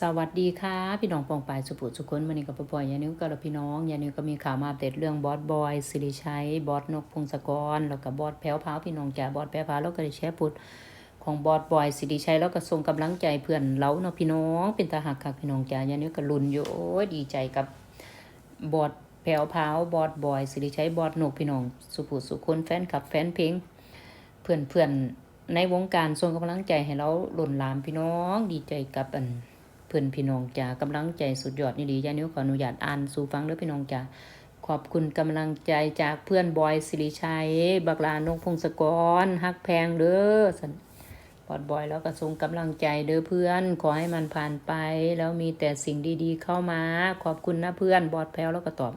สวัสดีค่ะพี่น้องปองปายสุภุสุคนวันนี้กับปอยยานิวกับพี่น้องยานิวก็มีข่าวมาอัปเดตเรื่องบอสบอยสิริชัยบอสนกพงศกรแล้วก็บอสแพ้วพาวพี่น้องจ่าบอสแพ้วพาวแล้วก็ได้แชร์พุดของบอสบอยสิริชัยแล้วก็ส่งกำลังใจเพื่อนเล้าเนาะพี่น้อง เป็นตาหักค่ะพี่น้องจ่ายานิวก็ลุ้นอยู่โอ้ยดีใจกับบอสแพ้วพาวบอสบอยสิริชัยบอสนกพี่น้องสุภุสุคนแฟนคลับแฟนเพลงเพื่อนเพื่อนในวงการส่งกำลังใจให้เราหล่นลามพี่น้อง ดีใจกับอัน พื่อนพี่น้องจ๋ากำลังใจสุดยอดนี่ดียานิ้วขออนุญาตอ่านสู่ฟังเด้อพี่น้องจ๋าขอบคุณกำลังใจจากเพื่อนบอยสิริชัย บักลานกพงศกรฮักแพงเด้อสันบอดบอยแล้วก็ส่งกำลังใจเด้อเพื่อน ขอให้มันผ่านไป แล้วมีแต่สิ่งดีๆเข้ามา ขอบคุณนะเพื่อนบอดแพ้วแล้วก็ตอบ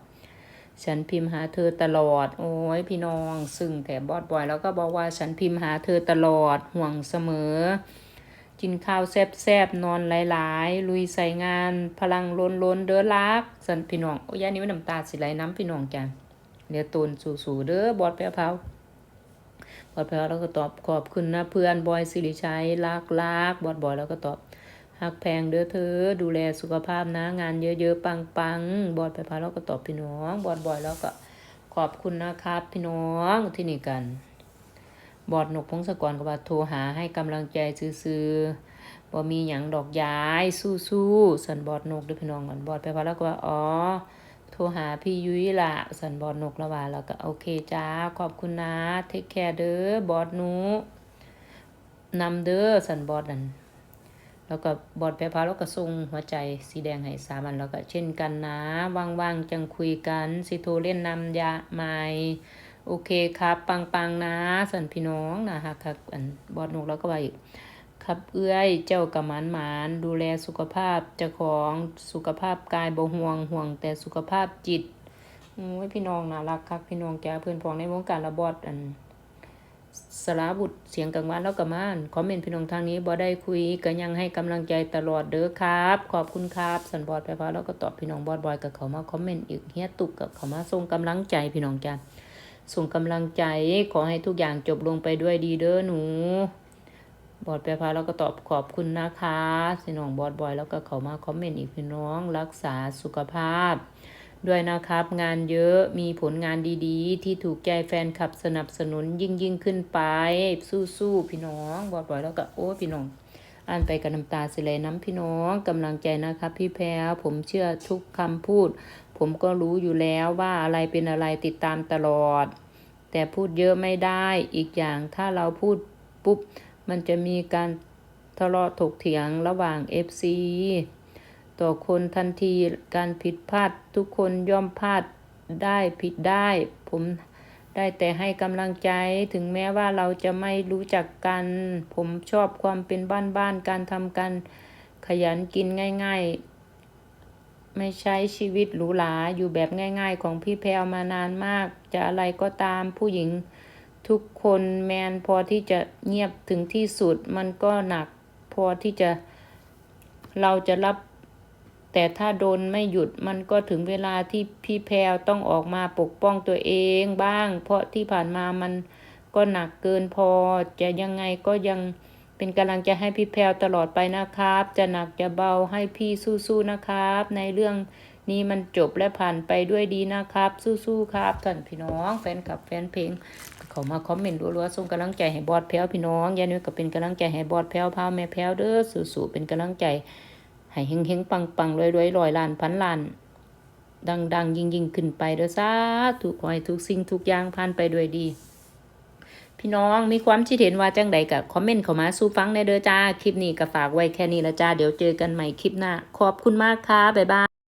ฉันพิมพ์หาเธอตลอด โอ้ยพี่น้อง ซึ่งแต่บอดบอยแล้วก็บอกว่าฉันพิมพ์หาเธอตลอดห่วงเสมอ กินข้าวแซ่บๆนอนหลายๆ ลุยใส่งาน พลังล้นล้นๆเด้อรักสันพี่น้องโอ้ยอันนี้มันน้ำตาสิไหลน้ำพี่น้องจ้ะเดี๋ยวตูนสู่ๆเด้อบอดแพ้เผาบอดแพ้วแล้วก็ตอบขอบคุณนะเพื่อนบอยสิริชัยรักรักบอดบอยแล้วก็ตอบหักแพงเด้อเธอ ดูแลสุขภาพนะงานเยอะๆปังๆบอดแพ้เผาแล้วก็ตอบพี่น้องบอดบอยแล้วก็ขอบคุณนะครับพี่น้องที่นี่กัน บอดหนกพงศกรก็ว่าโทรหาให้กำลังใจซื่อๆบ่มีหยังดอกย้ายสู้ๆสันบอดนกด้วยพี่น้องกันบอดไปพอแล้วก็ว่าอ๋อโทรหาพี่ยุ้ยละสันบอดนกล้วว่าแล้วก็โอเคจ้าขอบคุณนะเทคแคร์เด้อบอดหนูนำเด้อสันบอดนั่นแล้วก็บอดไปพาแล้วก็ส่งหัวใจสีแดงให้สามันแล้วก็เช่นกันนะว่างๆจังคุยกันสิโทรเล่นนำยาใหม่ โอเคครับปังปังๆนะสันพี่น้องนะฮะครับอันบอดนกแล้วก็ว่าอีกครับเอื้อยเจ้ากำมันหมานดูแลสุขภาพเจ้าของสุขภาพกายบ่ห่วงห่วงแต่สุขภาพจิตโอ้ยพี่น้องน่ารักครับพี่น้องแกเพื่อนพ้องในวงการระบอดอันสลาบุตรเสียงกลางวันแล้วก็มานคอมเมนต์พี่น้องทางนี้บ่ได้คุยก็ยังให้กำลังใจตลอดเด้อครับ ขอบคุณครับสันบอดไปพาแล้วก็ตอบพี่น้องบอดบอยกับเขามาคอมเมนต์อีกเฮียตุกกับเขามาส่งกำลังใจพี่น้องจ้า ส่งกำลังใจขอให้ทุกอย่างจบลงไปด้วยดีเด้อหนู บอดไปรพาแล้วก็ตอบขอบคุณนะคะสิน้องบอดบอยแล้วก็เขามาคอมเมนต์อีกพี่น้องรักษาสุขภาพ ด้วยนะครับ งานเยอะมีผลงานดีๆ ที่ถูกใจแฟนคลับสนับสนุนยิ่งยิ่งขึ้นไป สู้ๆพี่น้องบอดบอยแล้วก็โอ้พี่น้อง อ่านไปกับน้ำตาสิเลยน้ำพี่น้องกำลังใจนะครับพี่แพรวผมเชื่อทุกคำพูด ผมก็รู้อยู่แล้วว่าอะไรเป็นอะไรติดตามตลอด แต่พูดเยอะไม่ได้อีกอย่างถ้าเราพูดปุ๊บ มันจะมีการทะเลาะถกเถียงระหว่าง FC ต่อคนทันทีการผิดพลาดทุกคนย่อมพลาดได้ผิดได้ ผม ได้แต่ให้กำลังใจถึงแม้ว่าเราจะไม่รู้จักกัน ผมชอบความเป็นบ้านๆการทำกันขยันกินง่าย ๆ ไม่ใช้ชีวิตหรูหราอยู่แบบง่าย ๆ ของพี่แพรวมานานมาก จะอะไรก็ตามผู้หญิง ทุกคนแมนพอที่จะเงียบถึงที่สุดมันก็หนัก พอที่จะเราจะรับ แต่ถ้าโดนไม่หยุดมันก็ถึงเวลาที่พี่แพรวต้องออกมาปกป้องตัวเองบ้าง เพราะที่ผ่านมามันก็หนักเกินพอ จะยังไงก็ยังเป็นกำลังใจให้พี่แพรวตลอดไปนะครับ จะหนักจะเบาให้พี่สู้ๆนะครับ ในเรื่องนี้มันจบและผ่านไปด้วยดีนะครับ สู้ๆครับท่านพี่น้องแฟนคลับแฟนเพลงเขามาคอมเมนต์รัวๆส่งกำลังใจให้บอดแพ้วพี่น้องยานุ้ยก็เป็นกำลังใจให้บอดแพ้วพาแม่แพ้วเด้อสู้ๆเป็นกำลังใจ ให้เฮงเฮงปังปังรวยรวยลอยล้านพันล้าน ดังดังยิ่งยิ่งขึ้นไปเด้อซาทุกอยทุกสิ่งทุกอย่างผ่านไปด้วยดี พี่น้องมีความคิดเห็นว่าจังใดกับคอมเมนต์เข้ามาสู้ฟังในเด้อจ้า คลิปนี้ก็ฝากไว้แค่นี้ละจ้า เดี๋ยวเจอกันใหม่คลิปหน้า ขอบคุณมากค่ะ บ๊ายบาย